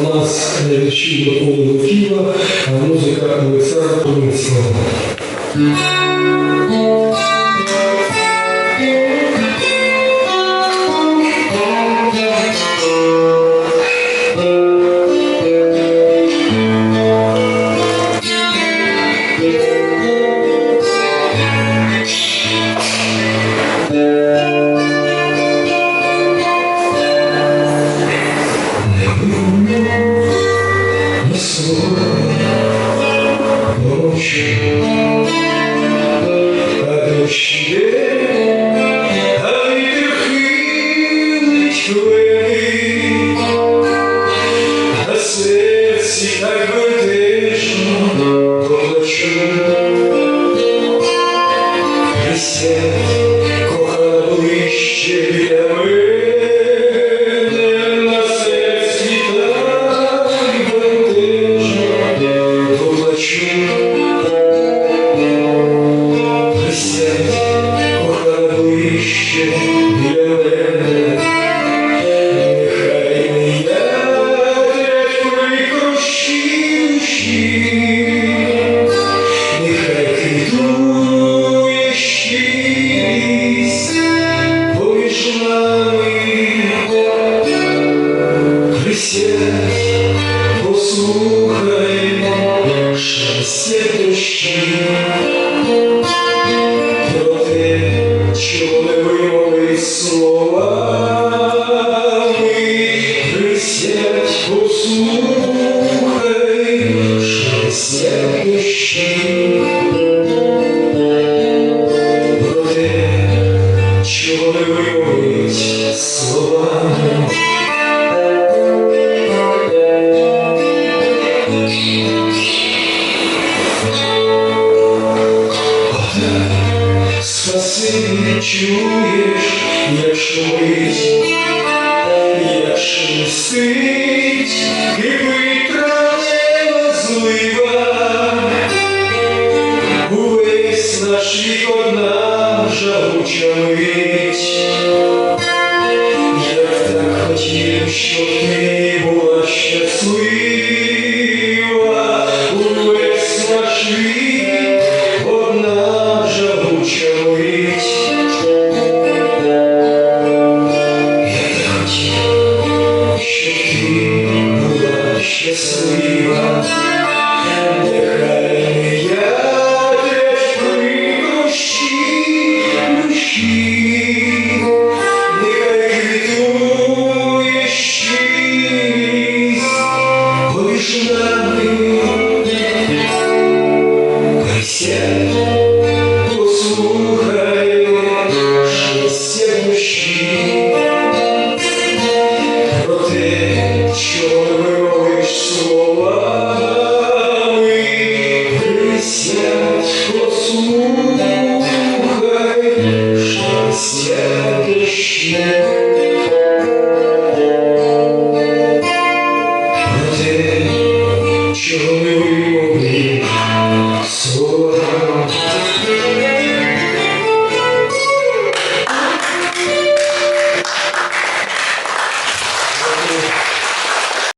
в нас вірші Миколи Києва, музика Олександра Турницького. said Послухаймо щастя душі. цим не чуєш, якщо лить, якщо висить, кипить травнева невозлива, увесь наш вік одна жагуча мить, як так хотів, щоб show